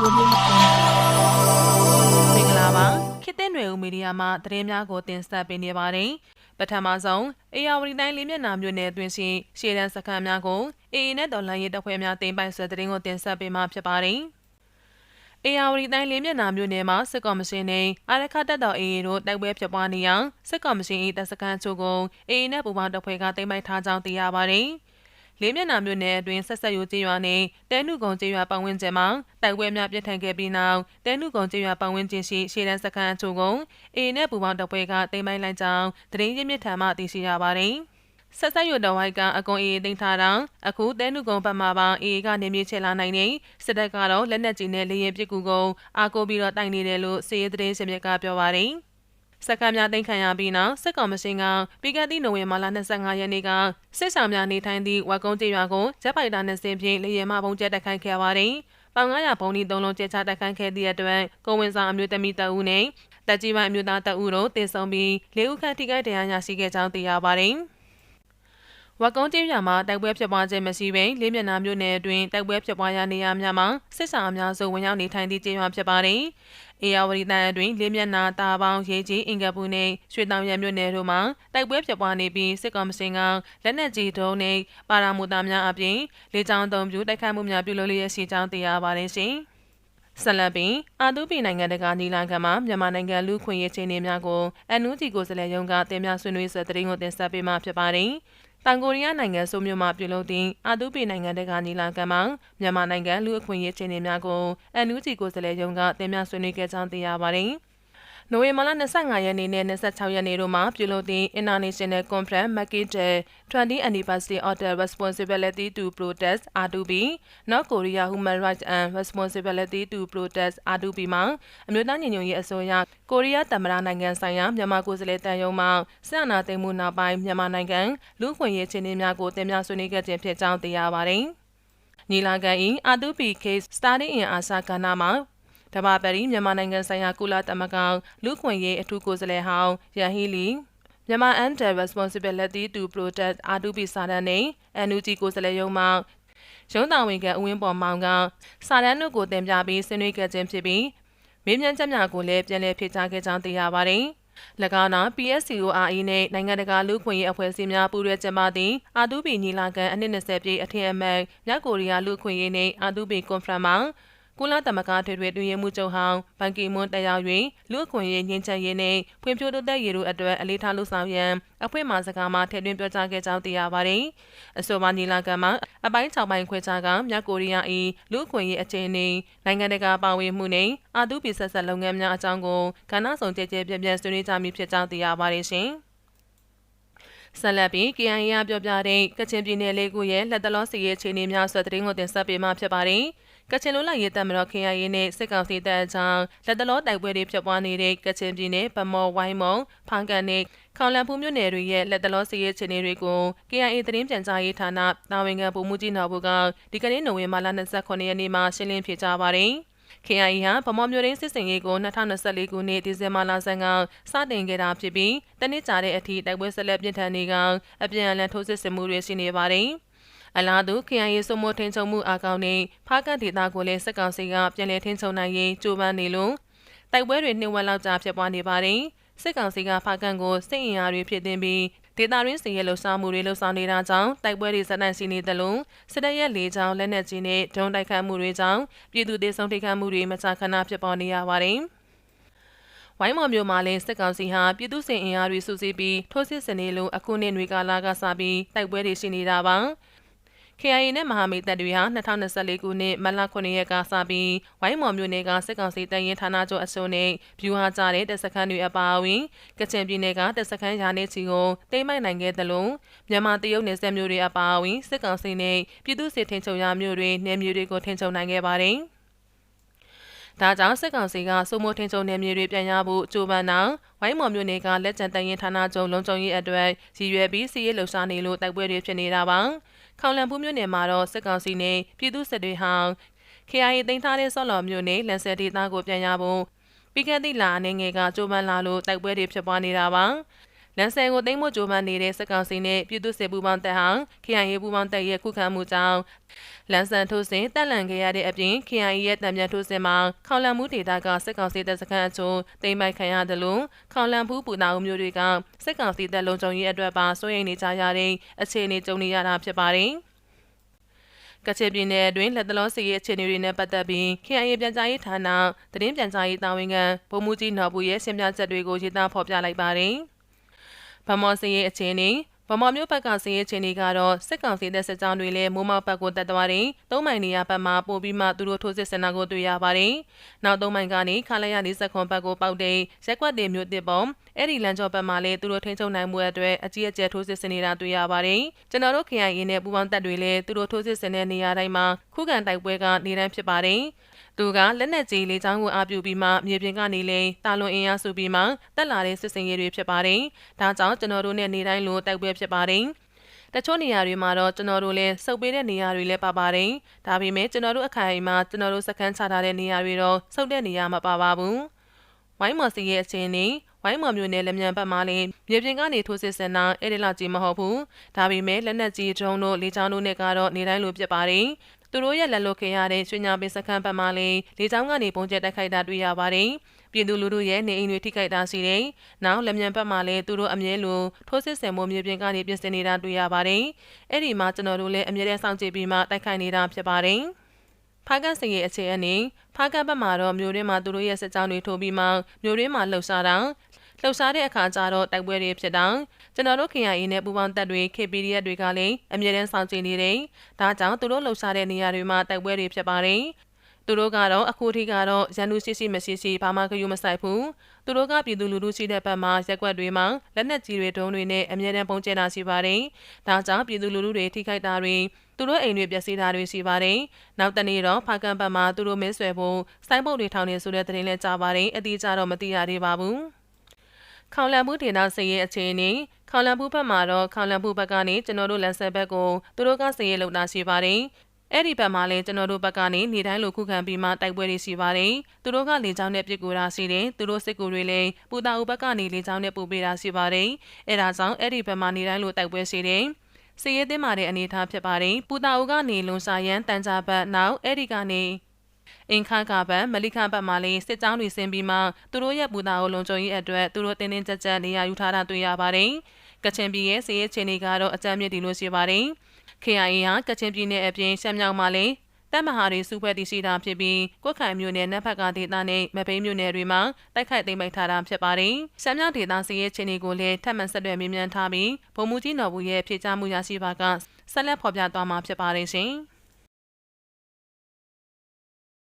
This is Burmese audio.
Audio Jungle မင်္ဂလာပါခေတ်သစ်ຫນွေဦးမီဒီယာမှသတင်းများကိုတင်ဆက်ပေးနေပါတယ်ပထမဆုံးအေယာဝတီတိုင်းလေးမျက်နှာမြို့နယ်အတွင်းရှိရှေ့တန်းစခန်းများကိုအေအေနဲ့တော်လှန်ရေးတပ်ဖွဲ့များတင်ပိုင်ဆွဲသတင်းကိုတင်ဆက်ပေးမှာဖြစ်ပါတယ်အေယာဝတီတိုင်းလေးမျက်နှာမြို့နယ်မှာစစ်ကော်မရှင်နဲ့အာရခတပ်တော်အေအေတို့တိုက်ပွဲဖြစ်ပွားနေရာစစ်ကော်မရှင်၏တပ်စခန်းချို့ကိုအေအေနဲ့ပူးပေါင်းတပ်ဖွဲ့ကတင်ပိုင်ထားကြောင်းသိရပါတယ် လေးမျက်နှာမြို့နယ်အတွင်းဆက်ဆက်ရိုးကျေးရွာနဲ့တဲနုကုံကျေးရွာပတ်ဝန်းကျင်မှာတိုက်ပွဲများပြင်းထန်ခဲ့ပြီးနောက်တဲနုကုံကျေးရွာပတ်ဝန်းကျင်ရှိရှေ့တန်းစခန်းအချို့ကိုအေနဲ့ပူပေါင်းတပ်ဖွဲ့ကတိမ်ပိုင်းလိုက်ကြောင်းသတင်းရင်းမြစ်ထံမှသိရှိရပါတယ်။ဆက်ဆက်ရွတော်ဝိုက်ကအကွန်အေသိမ်းထားတာအခုတဲနုကုံဘက်မှာပါအေကနေမြေချဲလာနိုင်နေစစ်တပ်ကတော့လက်နက်ကြီးနဲ့လေရင်ပစ်ကူကိုအာကိုပြီးတော့တိုင်နေတယ်လို့စီးရဲသတင်းရှင်မြစ်ကပြောပါတယ်။ စက္ကန့်များသိမ်းခံရပြီးနောက်စစ်ကောင်မရှင်ကပြီးခဲ့သည့်နိုဝင်ဘာလ25ရက်နေ့ကစစ်ဆောင်များနေထိုင်သည့်ဝက်ကုန်းကျေးရွာကိုဂျက်ပိုက်တာနဲ့ဆင်းဖြင့်လေယာဉ်မှပုံကျက်တက်ခိုင်းခဲ့ပါတယ်။ပေါင်900ဘုံဒီသုံးလုံးကျက်ချတက်ခိုင်းခဲ့သည့်အတွက်ကိုဝင်ဆောင်အမျိုးသမီးတအူးနဲ့တက်ကြီးပိုင်းအမျိုးသားတအူးတို့တင်ဆောင်ပြီးလေးဦးခန့်ထိခိုက်ဒဏ်ရာရရှိခဲ့ကြောင်းသိရပါတယ်။ ဝက်ကုန်းကျေးရွာမှာတိုက်ပွဲဖြစ်ပွားခြင်းမရှိဘဲလေးမျက်နှာမြို့နယ်အတွင်းတိုက်ပွဲဖြစ်ပွားရာနေရာများမှာစစ်ဆောင်အများစုဝင်ရောက်နေထိုင်သည့်ကျေးရွာဖြစ်ပါတယ်။အေယာဝတီတန်အတွင်းလေးမျက်နှာတာပေါင်းရေးကြီးအင်္ဂပူနဲ့ရွှေတောင်ရမြို့နယ်တို့မှာတိုက်ပွဲဖြစ်ပွားနေပြီးစစ်ကောင်မစင်ကလက်နက်ကြီးဒုံးနဲ့ပါရာမူတာများအပြင်လေကြောင်းသုံးပြုတိုက်ခိုက်မှုများပြုလုပ်လျက်ရှိကြောင်းသိရပါတယ်ရှင်။ဆလပင်အာတူပီနိုင်ငံတကာညီလာခံမှာမြန်မာနိုင်ငံလူခွင့်ရေးချင်းတွေများကိုအန်နူဂျီကိုစလဲရုံးကတင်ပြဆွေးနွေးစတဲ့တင်ကိုတင်ဆက်ပေးမှာဖြစ်ပါတယ်။ တောင်ကိုရီးယားနိုင်ငံဆိုမြို့မှာပြုလုပ်သည့်အာတူပီနိုင်ငံတကာညီလာခံမှာမြန်မာနိုင်ငံလူအခွင့်အရေးခြေနေများကိုအန်နူဂျီကိုစလဲရုံးကတင်ပြဆွေးနွေးခဲ့ကြောင်းသိရပါတယ်။ နိုဝင်ဘာလ25ရက်နေ့နဲ့26ရက်နေ့တို့မှာပြုလုပ်သည့် International Conference Market 20 Anniversary of the Responsibility to Protest R2B North Korea Human Rights and Responsibility to Protest R2B မှာအမျိုးသားညီညွတ်ရေးအစိုးရကိုရီးယားသမ္မတနိုင်ငံဆိုင်ရာမြန်မာကိုယ်စားလှယ်တန်ယုံမှဆန္ဒသိမ်းမှုနောက်ပိုင်းမြန်မာနိုင်ငံလူ့ခွင့်ရေးအခြေအနေများကိုတင်ပြဆွေးနွေးခဲ့ခြင်းဖြစ်ကြောင်းသိရပါတယ်။ညီလာခံ၏ R2B case starting in Asa Ghana မှာတဘာပရီမြန်မာနိုင်ငံဆိုင်ရာကုလသမဂ္ဂလူခွင့်ရေးအထူးကိုယ်စားလှယ်ဟောင်းရဟီလီမြန်မာ and the responsibility to protect R2P စာတမ်းနဲ့ NUG ကိုယ်စားလှယ်ရုံးမှရုံးတော်ဝင်ကအဝင်းပေါ်မောင်ကစာတမ်းတို့ကိုတင်ပြပြီးဆွေးနွေးခဲ့ခြင်းဖြစ်ပြီးမေးမြန်းချက်များကိုလည်းပြန်လည်ဖြေကြားခဲ့ကြောင်းသိရပါတယ်။၎င်းက PSCORE နဲ့နိုင်ငံတကာလူ့ခွင့်ရေးအဖွဲ့အစည်းများပူးတွဲကျင်းပသည့်အာတူပီညီလာခံအနှစ်20ပြည့်အထင်အမှတ်မြောက်ကိုရီးယားလူ့ခွင့်ရေးနှင့်အာတူပီကွန်ဖရင့်မှာ ကုလသမဂ္ဂထွေထွေတွင်ရမှုချုပ်ဟောင်းဘန်ကီမွန်းတက်ရောက်၍လူအခွင့်အရေးငြိမ်းချမ်းရေးနှင့်ဖွံ့ဖြိုးတိုးတက်ရေးတို့အတွက်အလေးထားလှုပ်ဆောင်ရန်အဖွဲ့မှစကားမှထည့်သွင်းပြောကြားခဲ့ကြောင်းသိရပါတယ်။အဆိုပါညီလာခံမှာအပိုင်း6ပိုင်းခွဲခြားကမြောက်ကိုရီးယား၏လူအခွင့်အရေးအခြေအနေနိုင်ငံတကာပါဝင်မှုနှင့်အာတူပီဆက်ဆက်လုပ်ငန်းများအကြောင်းကိုကဏ္ဍဆောင်ကြဲကြဲပြပြဆွေးနွေးကြမည်ဖြစ်ကြောင်းသိရပါတယ်ရှင်။ဆက်လက်ပြီး KIA ပြောပြတဲ့ကချင်ပြည်နယ်လေးခုရဲ့လက်တလောစီရေးအခြေအနေများဆွေးသတင်းကိုတင်ဆက်ပေးမှာဖြစ်ပါတယ်။ ကချင်လူလိုက်ရေးတပ်မတော် KIA နဲ့စစ်ကောင်စီတပ်အကြောင်းလက်တလောတိုက်ပွဲတွေဖြစ်ပွားနေတဲ့ကချင်ပြည်နယ်ဗမော်ဝိုင်းမုံဖန်ကန်နဲ့ခေါလန်ဖူးမြို့နယ်တွေရဲ့လက်တလောစီရေးခြေနေတွေကို KIA သတင်းပြန်ကြားရေးဌာနတာဝန်ခံပုံမှုကြီးနော်ဘူးကဒီကနေ့နိုဝင်ဘာလ29ရက်နေ့မှာရှင်းလင်းဖြေကြားပါတယ်။ KIA ဟာဗမော်မြို့ရင်းစစ်စင်ရေးကို2024ခုနှစ်ဒီဇင်ဘာလဆန်းကစတင်ခဲ့တာဖြစ်ပြီးတနစ်ကြာတဲ့အထိတိုက်ပွဲဆက်လက်ပြင်းထန်နေကအပြန်အလှန်ထိုးစစ်ဆင်မှုတွေရှိနေပါတယ်။ အလားတူ KIA စုံမထင်းချုံမှုအကောင့်နဲ့ဖားကတ်ဒေတာကိုလည်းစက်ကောင်စီကပြန်လည်ထင်းချုံနိုင်ရေးကြိုးပမ်းနေလို့တိုက်ပွဲတွေနှိမ့်ဝက်လောက်ကြာဖြစ်ပွားနေပါတယ်။စစ်ကောင်စီကဖားကန်ကိုစစ်အင်အားတွေဖြစ်တင်ပြီးဒေတာရင်းစီရဲ့လှုပ်ရှားမှုတွေလှုပ်ဆောင်နေတာကြောင့်တိုက်ပွဲတွေဆက်နိုင်စီနေသလိုစစ်တပ်ရဲ့လေကြောင်းလက်နက်ကြီးနဲ့ဒုံးတိုက်ခတ်မှုတွေကြောင့်ပြည်သူဒေဆုံးထိခိုက်မှုတွေမကြာခဏဖြစ်ပေါ်နေရပါတယ်။ဝိုင်းမော်မျိုးမှာလည်းစစ်ကောင်စီဟာပြည်သူ့စစ်အင်အားတွေစုစည်းပြီးထိုးစစ်ဆင်နေလို့အခုနှစ်နွေကာလကစပြီးတိုက်ပွဲတွေရှိနေတာပါ။ KIA နဲ့မဟာမိတ်တပ်တွေဟာ2024ခုနှစ်မတ်လ9ရက်ကစပြီးဝိုင်းမော်မြို့နယ်ကစစ်ကောင်စီတပ်ရင်းဌာနချုပ်အစုံနဲ့ဗျူဟာကြတဲ့တပ်စခန်းတွေအပါအဝင်ကချင်ပြည်နယ်ကတပ်စခန်းရာနေချီကိုတိမ့်မိုက်နိုင်ခဲ့တယ်လို့မြန်မာတရုတ်နယ်စပ်မြို့တွေအပါအဝင်စစ်ကောင်စီနဲ့ပြည်သူ့စစ်ထင်းချုပ်ရမြို့တွေနယ်မြေတွေကိုထင်းချုပ်နိုင်ခဲ့ပါတယ်။ဒါကြောင့်စစ်ကောင်စီကစုံမထင်းချုံနယ်မြေတွေပြန်ရဖို့ကြိုးပမ်းတာဝိုင်းမော်မြို့နယ်ကလက်ကျန်တရင်ဌာနချုပ်လုံခြုံရေးအတွက်ရည်ရွယ်ပြီးစီးရဲလှုပ်ရှားနေလို့တိုက်ပွဲတွေဖြစ်နေတာပါ ခေါလံဖူးမြို့နယ်မှာတော့စစ်ကောင်စီနဲ့ပြည်သူစစ်တွေဟောင်း KIA တင်ထားတဲ့ဆော့လော်မြို့နယ်လန်ဆယ်ဒေသကိုပြန်ရဖို့ပြီးခဲ့သည့်လအနေငယ်ကကြိုးပမ်းလာလို့တိုက်ပွဲတွေဖြစ်ပွားနေတာပါ လန်ဆယ်ကိုသိမ်းဖို့ကြိုးပမ်းနေတဲ့စစ်ကောင်စီနဲ့ပြည်သူ့စစ်ပူးပေါင်းတပ်ဟာခရိုင်ရေးပူးပေါင်းတပ်ရဲ့ခုခံမှုကြောင့်လန်ဆန်ထိုးစင်တက်လန်ခဲ့ရတဲ့အပြင် KIA ရဲ့တံပြန်ထိုးစင်မှာခေါလန်မှုဒေတာကစစ်ကောင်စီတပ်စခန်းအချို့သိမ်းပိုက်ခံရတယ်လို့ခေါလန်ဖူးပူနာဦးမျိုးတွေကစစ်ကောင်စီတပ်လုံခြုံရေးအတွက်ပါစိုးရိမ်နေကြရတဲ့အခြေအနေကြုံနေရတာဖြစ်ပါတယ်။ကချင်ပြည်နယ်အတွင်းလက်တလုံးစီရဲ့အခြေအနေတွေနဲ့ပတ်သက်ပြီး KIA ပြန်ကြားရေးဌာနသတင်းပြန်ကြားရေးတာဝန်ခံဗိုလ်မှူးကြီးနော်ဘူးရဲ့ရှင်းပြချက်တွေကိုရေးသားဖော်ပြလိုက်ပါတယ်။ ဗမော်စီရဲ့အခြေအနေဗမာမျိုးဘက်ကစီးရဲချင်းတွေကတော့စစ်ကောင်စီတပ်စစ်ကြောင်းတွေလည်းမိုးမောက်ဘက်ကိုတက်သွားတယ်။သုံးမိုင်နေရာဘက်မှာပို့ပြီးမှသူတို့ထိုးစစ်ဆင်တာကိုတွေ့ရပါတယ်။နောက်သုံးမိုင်ကနေခါလိုက်ရနေစက်ခွန်ဘက်ကိုပေါက်တဲ့ရက်ကွက်တွေမျိုးတစ်ပုံ အဲ့ဒီလမ်းကျော်ဘက်မှာလည်းသူတို့ထိန်းချုပ်နိုင်မှုအတွက်အကြီးအကျယ်ထိုးစစ်ဆင်နေတာတွေ့ရပါတယ်။ကျွန်တော်တို့ KIA နဲ့ပူးပေါင်းတပ်တွေလည်းသူတို့ထိုးစစ်ဆင်တဲ့နေရာတိုင်းမှာခုခံတိုက်ပွဲကနေတိုင်းဖြစ်ပါတယ်။သူကလက်နက်ကြီးလေးချောင်းကိုအားပြုပြီးမှမြေပြင်ကနေလေတာလွန်အင်အားစုပြီးမှတက်လာတဲ့စစ်စင်ရေးတွေဖြစ်ပါတယ်။ဒါကြောင့်ကျွန်တော်တို့နဲ့နေတိုင်းလိုတိုက်ပွဲဖြစ်ပါတယ်။တချို့နေရာတွေမှာတော့ကျွန်တော်တို့လည်းစုပ်ပေးတဲ့နေရာတွေလည်းပါပါတယ်။ဒါပေမဲ့ကျွန်တော်တို့အခိုင်အမာကျွန်တော်တို့စကန်ချထားတဲ့နေရာတွေတော့စုပ်တဲ့နေရာမပါပါဘူး။ ဝိုင်းမော်စီရဲ့အချင်းနေဝိုင်းမော်မျိုးနဲ့လက်မြန်ဘက်မှလည်းမြေပြင်ကနေထိုးစစ်ဆင်တာအဲ့ဒီလောက်ကြီးမဟုတ်ဘူး။ဒါပေမဲ့လက်နက်ကြီးဒရုန်းတို့လေကြောင်းတို့နဲ့ကတော့နေတိုင်းလိုဖြစ်ပါတယ်သူတို့ရဲ့လက်လွတ်ခဲ့ရတဲ့ရွှေညာပင်စခန်းဘက်မှလည်းလေကြောင်းကနေပုံကျက်တက်ခိုက်တာတွေ့ရပါတယ်။ပြည်သူလူထုရဲ့နေအိမ်တွေထိခိုက်တာရှိတယ်။နောက်လက်မြန်ဘက်မှလည်းသူတို့အမြဲလိုထိုးစစ်ဆင်မှုမြေပြင်ကနေပြင်ဆင်နေတာတွေ့ရပါတယ်။အဲ့ဒီမှာကျွန်တော်တို့လည်းအမြဲတမ်းစောင့်ကြည့်ပြီးမှတိုက်ခိုက်နေတာဖြစ်ပါတယ်။ဖားကန်စင်ရဲ့အခြေအနေ ဖားကန်ဘက်မှာတော့မြို့ရင်းမှာသူတို့ရဲ့စစ်ကြောင်းတွေထိုးပြီးမှမြို့ရင်းမှာလှုပ်ရှားတာလှုပ်ရှားတဲ့အခါကျတော့တိုက်ပွဲတွေဖြစ်တာကျွန်တော်တို့ KIA နဲ့ပူးပေါင်းတပ်တွေ KPDF တွေကလည်းအမြဲတမ်းဆောင်ကျဉ်နေတယ်။ဒါကြောင့်သူတို့လှုပ်ရှားတဲ့နေရာတွေမှာတိုက်ပွဲတွေဖြစ်ပါတယ်။ သူတို့ကတော့အခုထိကတော့ရန်သူရှိရှိမရှိရှိဘာမှကြယူမဆိုင်ဘူး။သူတို့ကပြည်သူလူထုရှိတဲ့ဘက်မှာရက်ွက်တွေမှာလက်နက်ကြီးတွေဒုံးတွေနဲ့အမြဲတမ်းပုံကျဲတာရှိပါတယ်။ဒါကြောင့်ပြည်သူလူထုတွေထိခိုက်တာတွေသူတို့အိမ်တွေပျက်စီးတာတွေရှိပါတယ်။နောက်တနေ့တော့ဖာကန်ဘက်မှာသူတို့မင်းဆွဲဖို့စိုင်းပုတ်တွေထောင်နေဆိုတဲ့သတင်းလည်းကြားပါတယ်။အတိအကျတော့မသိရသေးပါဘူး။ခေါလန်ဘူးဒေသစရေးအခြေအနေခေါလန်ဘူးဘက်မှာတော့ခေါလန်ဘူးဘက်ကနေကျွန်တော်တို့လန်ဆက်ဘက်ကိုသူတို့ကစရေးလုံတာရှိပါတယ် အဲ့ဒီဘက်မှာလည်းကျွန်တော်တို့ဘက်ကနေနေတိုင်းလိုခုခံပြီးမှတိုက်ပွဲတွေရှိပါတယ်။သူတို့ကလေကြောင်းနဲ့ပြစ်ကူတာရှိတယ်။သူတို့စစ်ကူတွေလည်းပူတာဦးဘက်ကနေလေကြောင်းနဲ့ပူပေးတာရှိပါတယ်။အဲဒါကြောင့်အဲ့ဒီဘက်မှာနေတိုင်းလိုတိုက်ပွဲရှိတယ်။စီရေးသင်းမာတဲ့အနေအထားဖြစ်ပါတယ်။ပူတာဦးကနေလုံစာရန်တန်ကြဘက်နောက်အဲ့ဒီကနေအင်ခါကဘတ်မလိခဘတ်မှလည်းစစ်ကြောင်းတွေဆင်းပြီးမှသူတို့ရဲ့ပူတာကိုလုံခြုံရေးအတွက်သူတို့တင်းတင်းကြပ်ကြပ်နေရာယူထားတာတွေ့ရပါတယ်။ကချင်ပြည်ရဲ့စီးရဲချင်းတွေကတော့အကြမ်းမြင့်ဒီလိုရှိပါတယ်။ KIA ဟာကချင်ပြည်နယ်အပြင်ရှမ်းမြောက်မှာလည်းတပ်မဟာတွေစုဖွဲ့တည်ရှိတာဖြစ်ပြီးကွက်ခိုင်မြို့နယ်နက်ဖက်ကဒေသနဲ့မပိန်းမြို့နယ်တွေမှာတိုက်ခိုက်သိမ်းပိုက်ထားတာဖြစ်ပါတယ်။ရှမ်းမြောက်ဒေသစီးရဲချင်းတွေကိုလည်းထပ်မံဆက်သွယ်မြင်းမြန်ထားပြီးဗိုလ်မှူးကြီးနော်ဘူးရဲ့ဖြည့်ချမှုရရှိပါကဆက်လက်ဖော်ပြသွားမှာဖြစ်ပါတယ်ရှင်။